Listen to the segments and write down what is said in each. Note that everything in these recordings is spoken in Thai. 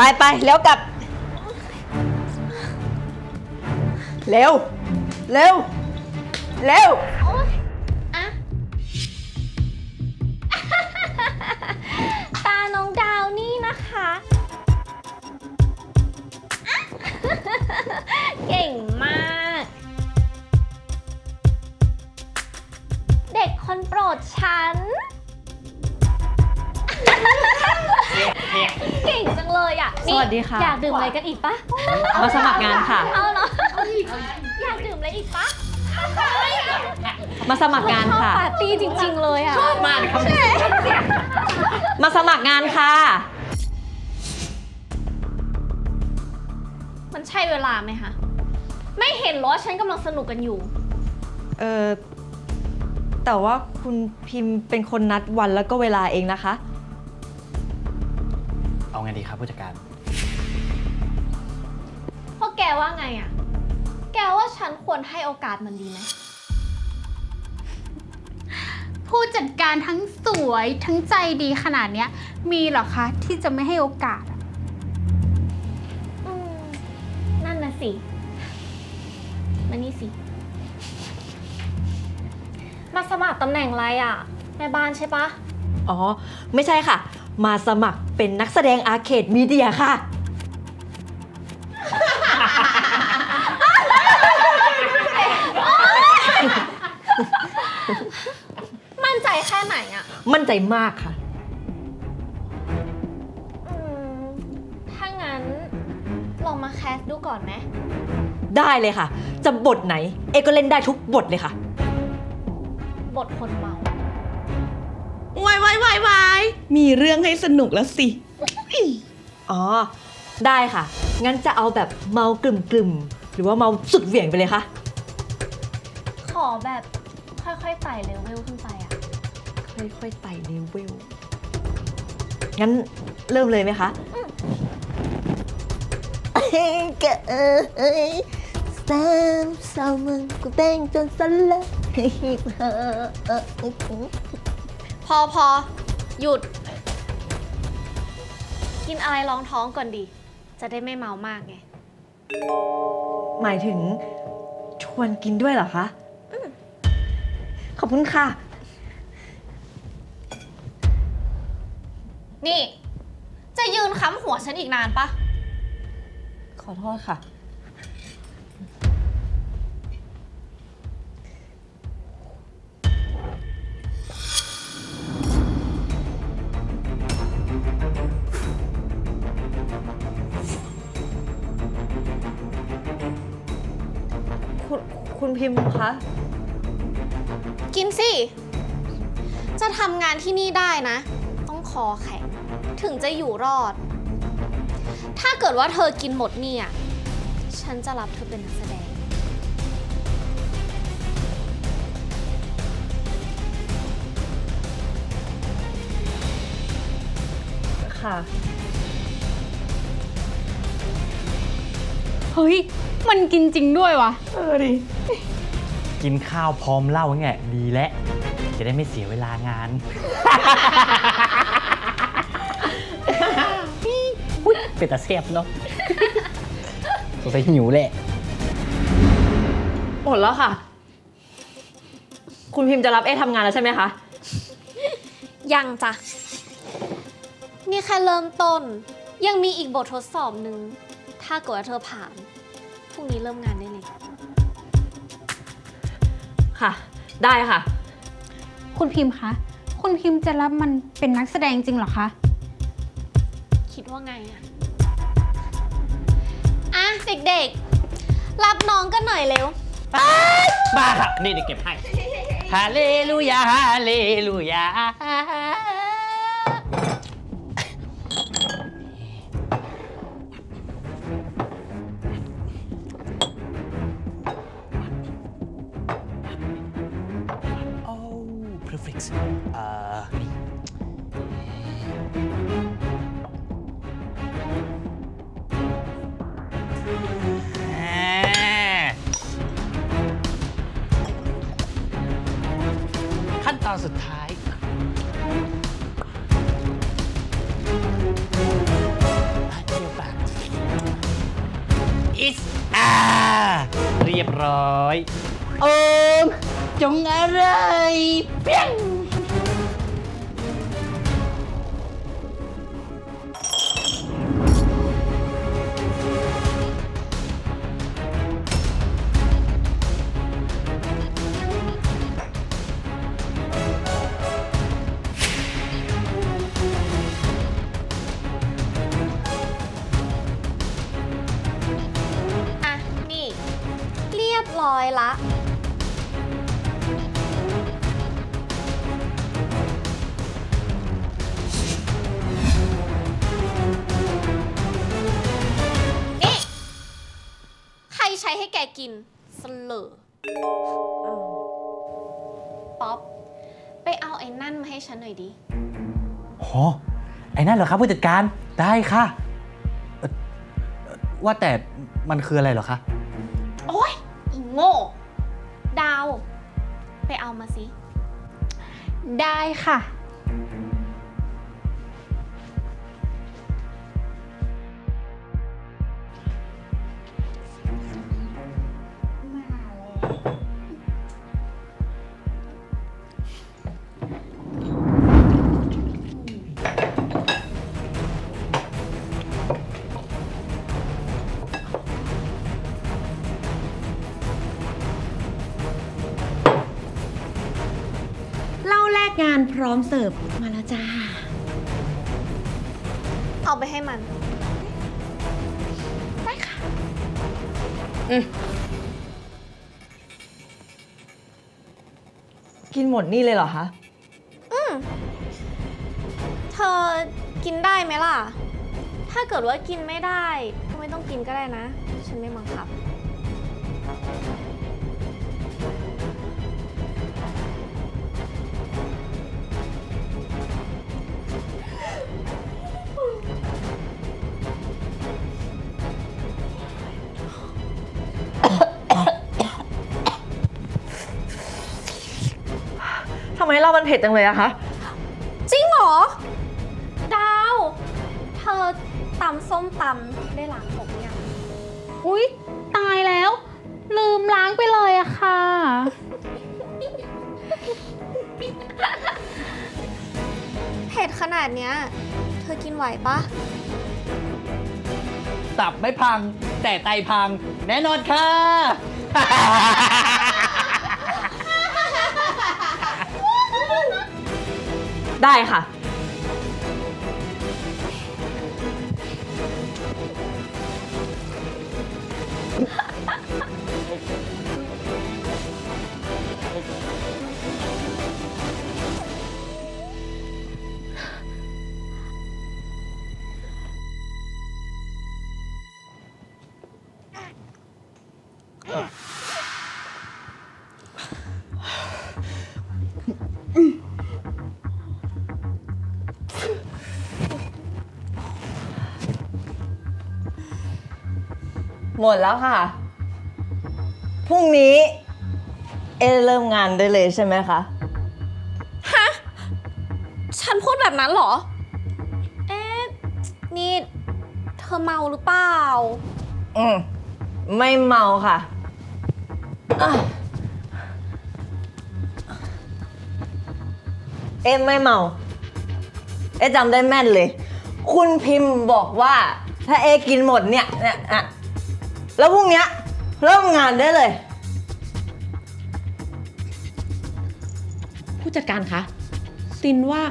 ไปไปแล้วกลับ เร็ว เร็ว เร็วอะ ตาน้องดาวนี่นะคะเก่งมาก เด็กคนโปรดฉัน เก่งจังเลยอะนี่สวัสดีค่ะ อยากดื่มอะไรกันอีกปะมาสมัครงานค่ะ เอาเหรออยากดื่มอะไรอีกปะมาสมัครงานชอบค่ะ ปาร์ตี้จริง ๆ เลยอะชอบมากมาสมัครงานค่ะ มันใช่เวลาไหมคะไม่เห็นเหรอว่าฉันกำลังสนุกกันอยู่ เออแต่ว่าคุณพิมพ์เป็นคนนัดวันแล้วก็เวลาเองนะคะเอา ไงดีครับผู้จัดการเพราะแกว่าไงอะแกว่าฉันควรให้โอกาสมันดีไหม ผู้จัดการทั้งสวยทั้งใจดีขนาดเนี้ย มีเหรอคะ ที่จะไม่ให้โอกาสอะอืม นั่นน่ะสิ มานี่สิ มาสมัครตำแหน่งอะไรอะแม่บ้านใช่ปะ อ๋อ ไม่ใช่ค่ะ มาสมัครเป็นนักแสดงอาร์เคดมีเดียค่ะ มั่นใจแค่ไหนอะมั่นใจมากค่ะ อืมถ้างั้นลองมาแคสดูก่อนไหม ได้เลยค่ะ จะบทไหน เอก็เล่นได้ทุกบทเลยค่ะ บทคนเมา วายวายวายวายมีเรื่องให้สนุกแล้วสิ อ๋อ ได้ค่ะ งั้นจะเอาแบบเมากลุ่มกลุ่มๆหรือว่าเมาสุดเหวี่ยงไปเลยคะ ขอแบบค่อยๆไต่เลเวลขึ้นไปอะค่อยๆไต่เลเวล งั้นเริ่มเลยไหมคะกเอ้ยสามสาวมึงกูแต่งจนสละ พอพอหยุด กินอะไรรองท้องก่อนดี จะได้ไม่เมามากไง หมายถึงชวนกินด้วยเหรอคะขอบคุณค่ะ นี่ จะยืนค้ำหัวฉันอีกนานปะ ขอโทษค่ะ คุณคุณพิมพ์คะ กินสิ จะทำงานที่นี่ได้นะ ต้องคอแข็ง ถึงจะอยู่รอด ถ้าเกิดว่าเธอกินหมดเนี่ย ฉันจะรับเธอเป็นนักแสดง ค่ะ เฮ้ย มันกินจริงด้วยวะเออดิ กินข้าวพร้อมเหล้าไงดีแล้วจะได้ไม่เสียเวลางาน อุ๊ยเป็นตาเสียบเนาะสงสัยหิวแหละ หมดแล้วค่ะ คุณพิมพ์จะรับเอทำงานแล้วใช่ไหมคะ ยังจ้ะ นี่แค่เริ่มต้น ยังมีอีกบททดสอบหนึ่ง ถ้าเกิดว่าเธอผ่านพ รุ่งนี้เริ่มงานได้เลย ค่ะ ได้ค่ะ คุณพิมพ์คะ คุณพิมพ์จะรับมันเป็นนักแสดงจริงเหรอคะ คิดว่าไงอะอะเด็กๆ รับน้องกันหน่อยเร็ว บ้าค่ะ นี่เดี๋ยวเก็บให้ ฮาเลลูยา ฮาเลลูยา เอ่อนี่อ่าขั้นตอนสุดท้าย เดี๋ยว is อ่าเรียบร้อยโอม จงอะไรเปี้ยงอะ นี่ เรียบร้อยละ ไปเอาไอ้นั่นมาให้ฉันหน่อยดิ โหไอ้นั่นเหรอครับผู้จัดการได้ค่ะเอ่อเอ่อว่าแต่มันคืออะไรเหรอคะ โอ๊ยอีโง่ ดาว ไปเอามาสิ ได้ค่ะ ร้อมเสิร์ฟมาแล้วจ้า เอาไปให้มันกินหมดนี่เลยเหรอคะเธอกินได้ไหมล่ะ ถ้าเกิดว่ากินไม่ได้ ก็ไม่ต้องกินก็ได้นะ ฉันไม่บังคับ เรามันเผ็ดจังเลยอะคะ จริงเหรอ ดาว เธอตำส้มตำได้ล้างผมหรือยังอุ๊ย ตายแล้ว ลืมล้างไปเลยอะค่ะ เผ็ดขนาดเนี้ย เธอกินไหวปะตับไม่พัง แต่ไตพัง แน่นอนค่ะ ได้ค่ะ หมดแล้วค่ะ พรุ่งนี้ เอเริ่มงานได้เลยใช่ไหมคะฉันพูดแบบนั้นเหรอ เอ๊ะ นี่ เธอเมาหรือเปล่า อืม ไม่เมาค่ะอะ เอ็มไม่เมา เอ๊ะจำได้แม่นเลย คุณพิมพ์บอกว่า ถ้าเอกินหมดเนี่ยเนี่ยอะ แล้วพรุ่งเนี้ยเริ่มงานได้เลย ผู้จัดการคะซินว่า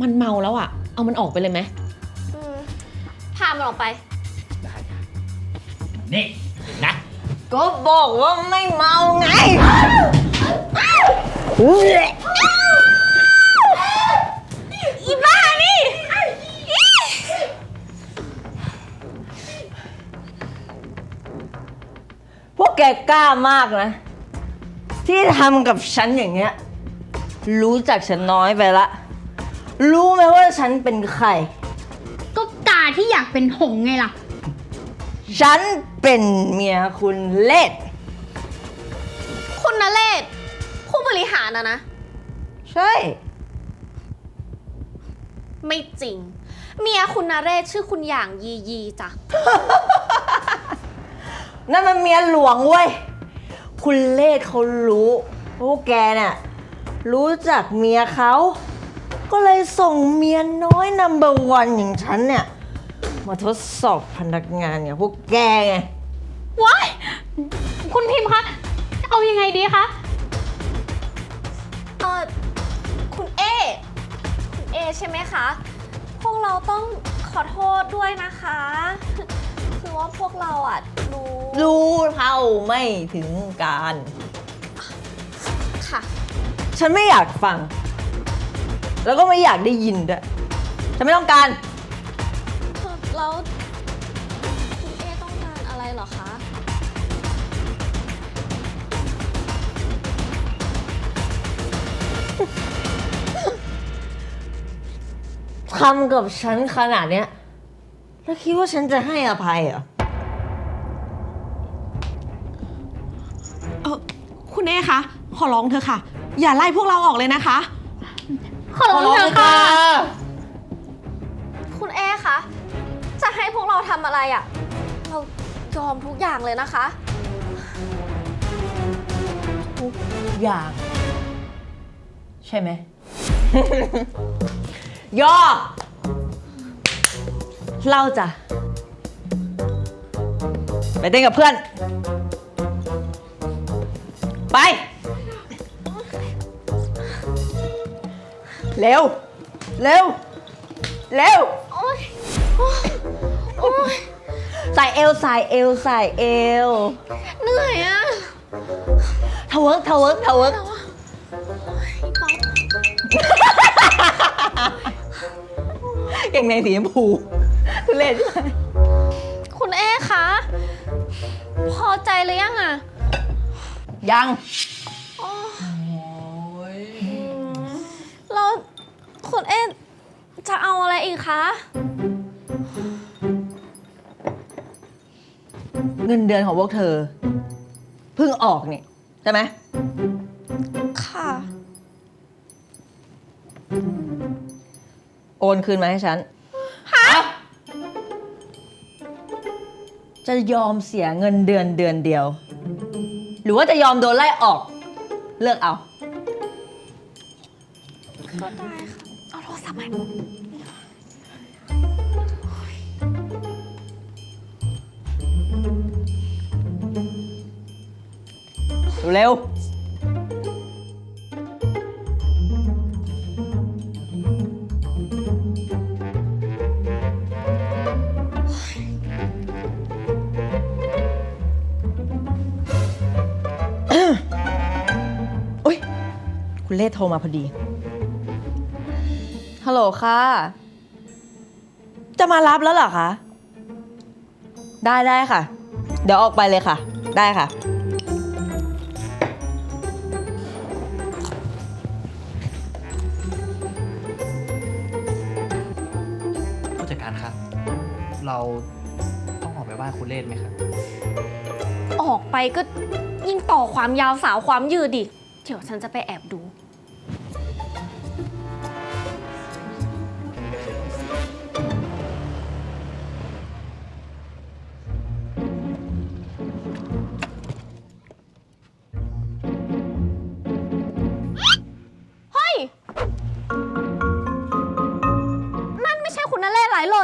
มันเมาแล้วอะเอามันออกไปเลยไหมอืมพามันออกไป นี่นะ ก็บอกว่าไม่เมาไง พวกแกกล้ามากนะ ที่ทำกับฉันอย่างเงี้ย รู้จักฉันน้อยไปละ รู้ไหมว่าฉันเป็นใคร ก็กาที่อยากเป็นหงส์ไงล่ะ ฉันเป็นเมียคุณเลดคุณนเรศผู้บริหารนะนะ ใช่ ไม่จริง เมียคุณนเรศชื่อคุณอย่างยียีจ้ะ นั่นมันเมียหลวงเว้ย คุณเลศเขารู้ว่าพวกแกเนี่ยรู้จักเมียเขา ก็เลยส่งเมียน้อยนัมเบอร์วันอย่างฉันเนี่ย มาทดสอบพนักงานอย่างพวกแกไง ว้ายคุณพิมพ์คะ เอายังไงดีคะ เออคุณเอ คุณเอใช่ไหมคะ พวกเราต้องขอโทษด้วยนะคะ คือว่าพวกเราอะ รู้รู้เท่าไม่ถึงการ ค่ะ ฉันไม่อยากฟัง แล้วก็ไม่อยากได้ยินด้วยฉันไม่ต้องการ แล้วคุณเอต้องการอะไรเหรอคะ ทำกับฉันขนาดเนี้ย แล้วคิดว่าฉันจะให้อภัยเหรอ เออคุณ เอคะ ขอร้องเธอะค่ะ อย่าไล่พวกเราออกเลยนะคะ ขอร้องเถอะค่ะ คุณเอคะ จะให้พวกเราทำอะไรอะ เรายอมทุกอย่างเลยนะคะ ทุกอย่าง ใช่ไหม ย่อเล่าจ้ะไปเต้นกับเพื่อน ไป เร็ว เร็ว เร็วโอ๊ยใส่เอวใส่เอวใส่เอวเหนื่อยอะทาเวิร์กทาเวิร์กทาเวิร์กเก่งในสีชมพูทุเรศใช่ไหมคุณเอคะ พอใจหรือยังอะ ยังแล้วคุณเอจะเอาอะไรอีกคะ เงินเดือนของพวกเธอเพิ่งออกนี่ใช่ไหมค่ะ โอนคืนมาให้ฉันจะยอมเสียเงินเดือนเดือนเดียว หรือว่าจะยอมโดนไล่ออก เลือกเอา ก็ได้ค่ะ เอาโทรศัพท์มาเร็วอุ้ คุณเล่โทรมาพอดี ฮัลโหลค่ะ จะมารับแล้วเหรอคะ ได้ได้ค่ะ เดี๋ยวออกไปเลยค่ะ ได้ค่ะ ผู้จัดการครับ เราต้องออกไปว่าคุณเลศไหมครับ ออกไปก็ยิ่งต่อความยาวสาวความยืดดิ เดี๋ยวฉันจะไปแอบดู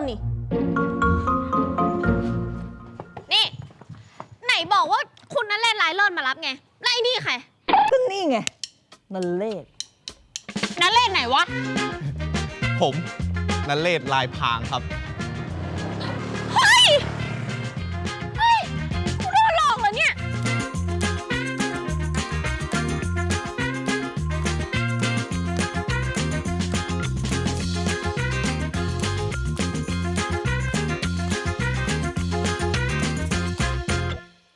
นนี่ นี่ ไหนบอกว่าคุณนั่นเล่นไลน์เลิศมารับไงแล้วไอ้นี่ใครก็นี่ไงนันเลศนั่นเล่นไหนวะ ผมนันเลศลายพรางครับ